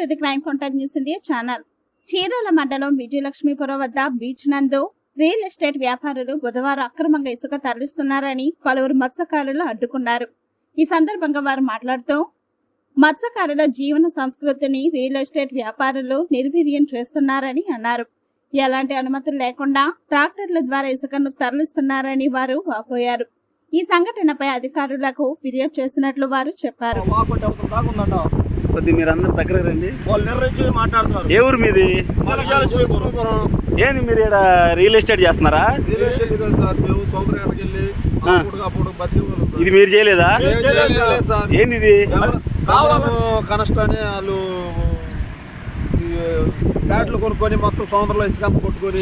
To the crime contact news India channel. Chirala మండలం విజయలక్ష్మీపురం వద్ద beach నందు రియల్ ఎస్టేట్ వ్యాపారులు బుధవారం అక్రమంగా ఇసుక తరలిస్తున్నారని పలువురు మత్స్యకారులు అడ్డుకున్నారు. ఈ సందర్భంగా వారు మాట్లాడుతూ మత్స్యకారుల జీవన సంస్కృతిని రియల్ ఎస్టేట్ వ్యాపారులు నిర్వీర్యం చేస్తున్నారని అన్నారు. ఎలాంటి అనుమతులు లేకుండా ట్రాక్టర్ల ద్వారా ఇసుకను తరలిస్తున్నారని వారు వాపోయారు. ఈ సంఘటనపై అధికారులకు ఫిర్యాదు చేస్తున్నట్లు వారు చెప్పారు. కొద్ది మీరు అందరు దగ్గర రండి వాళ్ళు నిర్ణయించి మాట్లాడుతున్నారు ఏ ఊరు మీది. ఏంది మీరు ఇక్కడ రియల్ ఎస్టేట్ చేస్తున్నారా రియల్ ఎస్టేట్ కాదు సార్ మేము సౌకర్యానికి వెళ్ళి ఆ. అప్పుడు బతికి. ఇది మీరు చేయలేదా. ఏంది ఇది అని వాళ్ళు కొనుక్కొని మొత్తం సముద్రంలో ఇసుక కొట్టుకొని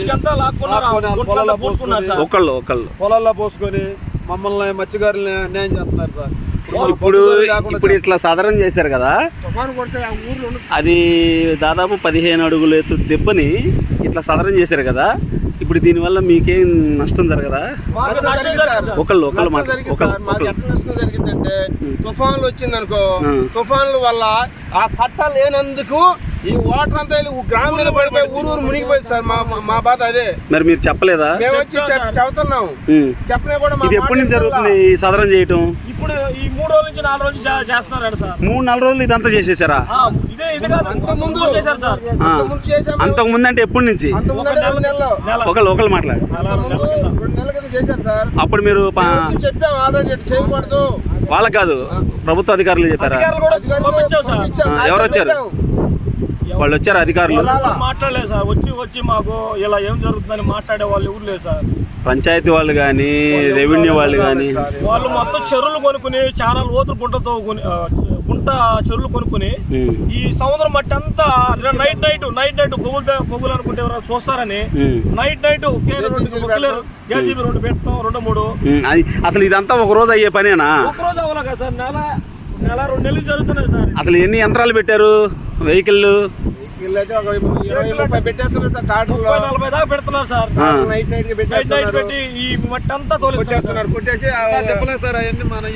పొలాల్లో పోసుకొని సార్. ఒకళ్ళు ఒకళ్ళు పొలాల్లో పోసుకొని మమ్మల్ని మత్స్యకారులు న్యాయం చేస్తున్నారు సార్ ఇప్పుడు ఇప్పుడు ఇట్లా సాధారణ చేశారు కదా అది దాదాపు పదిహేను అడుగుల ఎత్తు దెబ్బని ఇట్లా సదరం చేశారు కదా. ఇప్పుడు దీనివల్ల మీకేం నష్టం జరగదా? మాకు నష్టం జరిగింది సార్. ఒకళ్ళు ఒకళ్ళు నష్టం జరిగిందంటే తుఫాన్లు వచ్చిందనుకో. తుఫాన్ల వల్ల ఆ కట్ట లేనందుకు ఈ వాటర్ అంతా వెళ్ళి గ్రామం మీద పడిపోయి ఊరు ఊరు మునిగిపోయింది సార్. మా మా- బాధ అదే. మరి మీరు చెప్పలేదా? మేము వచ్చి చెబుతున్నాం. ఉమ్. చెప్పినా కూడా మా ఇది ఎప్పటి నుంచి. జరుగుతుంది ఈ సదరం చేయటం? ఇప్పుడు ఈ మూడు రోజుల నుంచి నాలుగు రోజులు చే- చేస్తున్నారంట సార్. మూడు నాలుగు రోజులు ఇదంతా చేసేసారా? ఆ, ఇదే ఇది కాదు. అంత ముందు ముందు చేశారు సార్. ఆ. అంత ముందు చేశాం అంతకు ముందు అంటే ఎప్పటి నుంచి? ఒకళ్ళు ఒకళ్ళు మాట్లాడు అప్పుడు మీరు వాళ్ళకి కాదు ప్రభుత్వ అధికారులు చెప్పారా? అధికారులు కూడా అధికారులు పంపించాం సార్. పంపించాం. ఆ, ఎవరు వచ్చారు? వాళ్ళు వచ్చారు అధికారులు? రాలా. మాట్లాడలేదు సార్. వచ్చి వచ్చి మాకు ఇలా ఏం జరుగుతుందని మాట్లాడే వాళ్ళు ఎవరు లేదు సార్. పంచాయతీ వాళ్ళు కానీ రెవెన్యూ వాళ్ళు కానీ సార్. వాళ్ళు మొత్తం చెరువులు కొనుక్కుని చాలా లోతులు గుంటతో గుంట చెరువులు కొనుక్కుని ఈ సముద్రం మట్టి అంతా నైట్ నైట్ నైట్ నైట్ పొగులు పొగులు అనుకుంటే ఎవరైనా చూస్తారని నైట్ నైట్ జేసీబీ రెండు పెట్టడం. రెండు మూడు. అసలు ఇదంతా ఒక రోజు అయ్యే పనేనా? ఒక రోజు అవ్వాలి కదా సార్. నెల నెల రెండు నెలలు జరుగుతున్నాయి సార్. అసలు ఎన్ని యంత్రాలు పెట్టారు? వెహికల్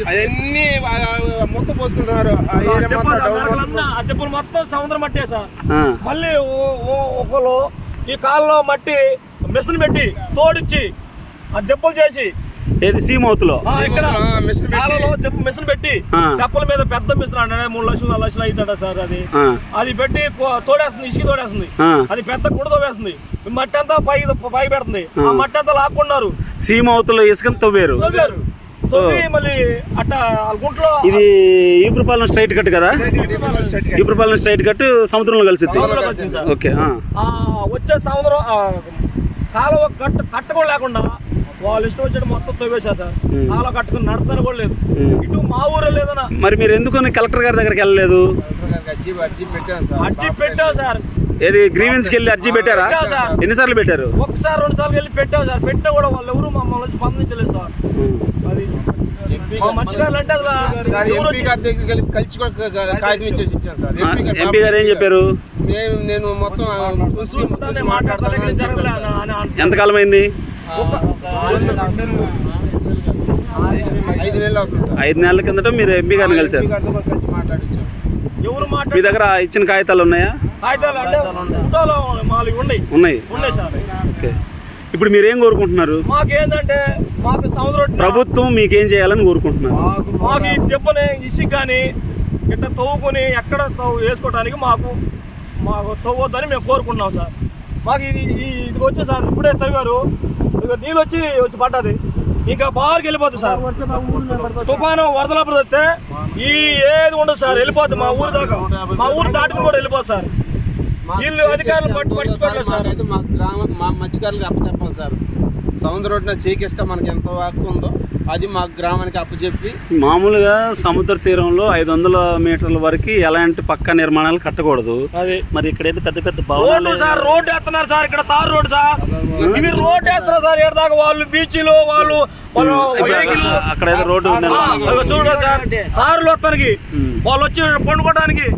అవన్నీ మొత్తం పోసుకుంటున్నారు. ఆ ఏరియా మొత్తం డౌన్ అవుతుంది. ఆ దెబ్బలు మొత్తం సముద్రం మట్టే సార్. మళ్ళీ ఒకళ్ళు ఈ కాలంలో మట్టి మిషన్ పెట్టి తోడిచ్చి ఆ దెబ్బలు చేసి ఏది? సీమౌత్లో ఆ, ఇక్కడ. ఆ, మిషన్ పెట్టి. కాలంలో దెబ్బ మిషన్ పెట్టి. ఆ. కప్పల మీద పెద్ద మిషన్ అంటే మూడు లక్షలు నాలుగు లక్షలు అవుతాడ సార్ అది? అది పెట్టి తోడేస్తుంది ఇసుక తోడేస్తుంది. అది పెద్ద గుడ తోవేస్తుంది మట్టి అంతా పైకి పైకి పెడుతుంది. ఆ. మట్టి అంతా లాక్కున్నారు. సీమౌత్లో ఇసుకని తవ్వారు. తవ్వారు. తవ్వి మళ్ళీ అట్ట ఆ గుంట్లో ఇది ఈపురపాలెం స్ట్రైట్ కట్ కదా? ఈపురపాలెం స్ట్రైట్ కట్ సముద్రంలో కలిసింది సార్. ఓకే వచ్చే సముద్రం కాలువ కట్ట కట్ట కూడా లేకుండా వాళ్ళు ఇష్టం వచ్చినట్టు మొత్తం తవ్వేశారు సార్ కట్టుకుని నడతాను కూడా లేదు. ఇటు మా ఊరే లేదన్నా. మరి మీరు ఎందుకని కలెక్టర్ గారి దగ్గరికి వెళ్ళలేదు? అర్జీ అర్జీ పెట్టాను సార్ అర్జీ పెట్టాం సార్. ఏది గ్రీవెన్స్కి వెళ్ళి అర్జీ పెట్టారా? పెట్టాం సార్. ఎన్నిసార్లు పెట్టారు? ఒకసారి రెండు సార్లు వెళ్ళి పెట్టాం సార్. పెట్టినా కూడా వాళ్ళు ఎవరు మమ్మల్ని వచ్చి స్పందించలేదు సార్. అది ఎంపీ గారి ఏం చెప్పారు. ఎంతకాలం అయింది? ఐదు నెలలు కిందట మీరు ఎంపీ గారిని కలిశారు. ఎంపీ గారితో కూడా కలిసి మాట్లాడించాం. ఎవరు మీ దగ్గర ఇచ్చిన కాగితాలు ఉన్నాయా? ఉన్నాయి. ఉన్నాయి. ఉన్నాయి సార్. ఓకే. ఇప్పుడు మీరు ఏం కోరుకుంటున్నారు? మాకేంటంటే మాకు సముద్రం ప్రభుత్వం మీకేం చేయాలని కోరుకుంటున్నారు. మాకు మాకు ఈ దెబ్బని ఇసుక కానీ ఇట్లా తవ్వుకొని ఎక్కడ తవ్వు వేసుకోవడానికి మాకు మాకు తవ్వద్దని మేము కోరుకుంటున్నాం సార్. మాకు ఇది ఇది వచ్చి సార్ ఇప్పుడే తవ్వారు ఇక నీళ్ళు వచ్చి వచ్చి పడ్డది. ఇంకా బాగా వెళ్ళిపోతుంది సార్. తుఫాను వరదలప్పుడు వస్తే ఈ ఏది ఉండదు సార్ వెళ్ళిపోద్ది మా ఊరు దాకా. మా ఊరు దాటుకుని కూడా వెళ్ళిపోతుంది సార్. వీళ్ళు అధికారులు పట్టు పట్టించుకోవట్లేదు సార్. అయితే మా గ్రామం మా మత్స్యకారులకు అప్పచెప్పాలి సార్. సముద్ర ఒడ్డున సీకిష్టం మనకి ఎంత హక్కు ఉందో అది మా గ్రామానికి అప్పచెప్పి మామూలుగా సముద్ర తీరంలో ఐదు వందల మీటర్ల వరకు ఎలాంటి పక్క నిర్మాణాలు కట్టకూడదు. అది. మరి ఇక్కడైతే పెద్ద పెద్ద రోడ్డు భవనాలు సార్ రోడ్డు వేస్తున్నారు సార్ ఇక్కడ తారు రోడ్డు సార్. ఇది రోడ్డు వేస్తున్నారు సార్ ఇక్కడ దాకా వాళ్ళు బీచ్లు వాళ్ళు అక్కడైతే రోడ్డు. చూడండి సార్ కారులు వస్తానికి. వాళ్ళు వచ్చి పండుకోవడానికి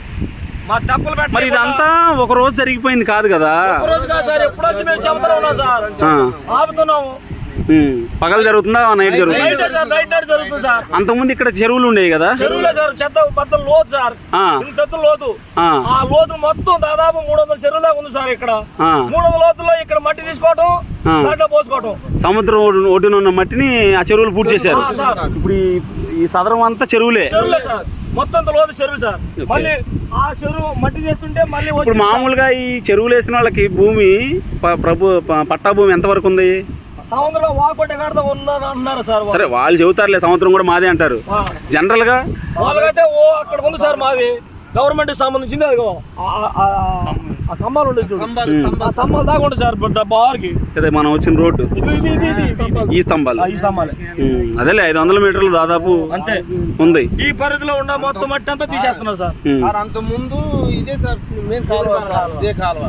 మా డబ్బులు పెట్టి మరి ఇదంతా ఒక రోజు జరిగిపోయింది కాదు కదా. ఆపుతున్నాము. పగలు జరుగుతుందా? నైట్ జరుగుతుందా? నైట్ సార్ నైట్ నైట్ జరుగుతుంది సార్. అంతకుముందు ఇక్కడ చెరువులు ఉండేవి కదా? చెరువులే సార్ చెత్త పెద్ద లోతు సార్. ఇంత లోతు. ఆ, లోతు మొత్తం దాదాపు మూడు వందల చెరువు దాకా ఉంది సార్ ఇక్కడ. మూడు వందల లోతుల్లో ఇక్కడ మట్టి తీసుకోవటం. దాంట్లో పోసుకోవటం. సముద్రం ఒడ్డు- ఒడ్డున ఉన్న మట్టిని ఆ చెరువులు పూర్తి చేశారు. ఇప్పుడు ఈ- సదరం అంతా చెరువులే. మొత్తం అంత లోతు చెరువు సార్. మళ్ళీ ఆ చెరువు మట్టి చేస్తుంటే మళ్ళీ ఇప్పుడు మామూలుగా ఈ చెరువులు వేసిన వాళ్ళకి భూమి ప్రభు పట్టా భూమి ఎంతవరకు ఉంది? సముద్రంలో వాకొట్టే కాడతో ఉన్నారు అన్నారు సార్ వాళ్ళు. సరే వాళ్ళు చెబుతారులే సంవత్సరం కూడా మాదే అంటారు. జనరల్గా వాళ్ళకైతే ఓ అక్కడ ఉంది సార్ మాది. గవర్నమెంట్ సంబంధించింది అదిగో. ఆ- స్తంభాలు ఉండే చూడు. ఆ స్తంభాలు. దాకా ఉంటుంది సార్ బార్కి అదే మనం వచ్చిన రోడ్డు. ఈ స్తంభాలు. ఆ, ఈ స్తంభాలే. అదేలే ఐదు వందల మీటర్లు దాదాపు అంతే. ఉంది. ఈ పరిధిలో ఉన్న మొత్తం మట్టి అంతా తీసేస్తున్నారు సార్. సార్ అంత ముందు ఇదే సార్ మెయిన్ కాలువ సార్ ఇదే కాలువ.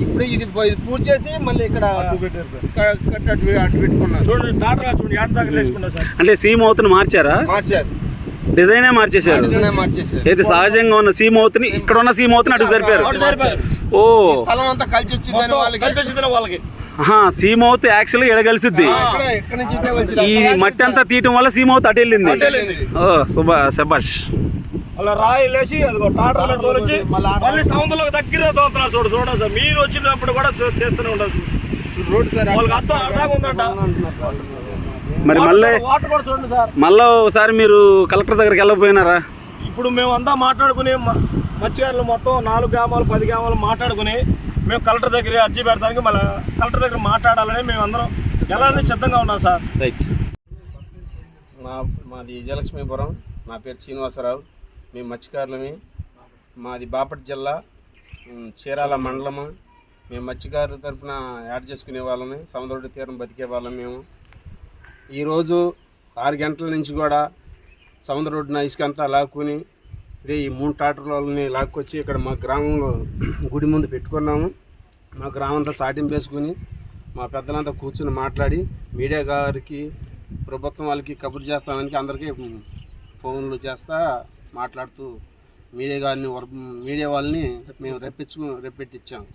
ఇప్పుడు ఇది పూర్తి చేసి మళ్ళీ ఇక్కడ కట్టి అటు పెట్టుకున్నారు. చూడండి టాటా చూడండి అంటే సీమ్ అవుతుని మార్చారా? మార్చారు. డిజైనే మార్చేశారు? డిజైన్ మార్చేసారు ఏది సహజంగా ఉన్న సీమ్ అవుతుని ఇక్కడ ఉన్న సీమ్ అవుతుని అటు జరిపారు అటు సరిపోయారు. ఓ. స్థలం అంతా కలిసి వచ్చిందని మొత్తం వాళ్ళకి. కలిసి వచ్చింది వాళ్ళకి. ఆహా సీమ్ అవుతు యాక్చువల్గా ఎడగలిసిద్ది. ఈ మట్టి అంతా తీయటం వల్ల సీమ్ అవుతు అటు వెళ్ళింది. ఓ సుభా శబాష్ అలా రాయి లేచి అదిగో టాటర్లో తోలొచ్చి మళ్ళీ సముద్రంలోకి దగ్గర తోలుతున్నారు చూడు చూడండి సార్ మీరు వచ్చినప్పుడు కూడా చేస్తూనే ఉండదు రోడ్ సార్ వాళ్ళకి అర్థం అర్థం ఉందంట. మరి మళ్ళీ వాటర్ కూడా చూడండి సార్ మళ్ళీ ఒకసారి మీరు కలెక్టర్ దగ్గరికి వెళ్ళకపోయినారా? ఇప్పుడు మేము అంతా మాట్లాడుకుని మ- మత్స్యకారులు మొత్తం నాలుగు గ్రామాలు పది గ్రామాలు మాట్లాడుకుని మేము కలెక్టర్ దగ్గర అర్జీ పెడతానికి మళ్ళీ కలెక్టర్ దగ్గర మాట్లాడాలని మేము అందరం వెళ్ళాలని సిద్ధంగా ఉన్నాం సార్. రైట్ మా మాది విజయలక్ష్మీపురం. నా పేరు శ్రీనివాసరావు. మేము మత్స్యకారులమి. మాది బాపట్ల జిల్లా చీరాల మండలము. మేము మత్స్యకారుల తరఫున యాడ్ చేసుకునే వాళ్ళని సముద్ర తీరం బతికే వాళ్ళం మేము. ఈరోజు ఆరు గంటల నుంచి కూడా సముద్ర రోడ్డున ఇసుక అంతా లాక్కుని ఇదే ఈ మూడు ట్రాక్టర్లని లాక్కొచ్చి ఇక్కడ మా గ్రామంలో గుడి ముందు పెట్టుకున్నాము. మా గ్రామం అంతా సాటింపు వేసుకుని మా పెద్దలంతా కూర్చుని మాట్లాడి మీడియా గారికి ప్రభుత్వం వాళ్ళకి కబురు చేస్తామని అందరికీ ఫోన్లు చేస్తా మాట్లాడుతూ మీడియా గారిని మీడియా వాళ్ళని మేము రెప్పించు రెప్పెట్టించాము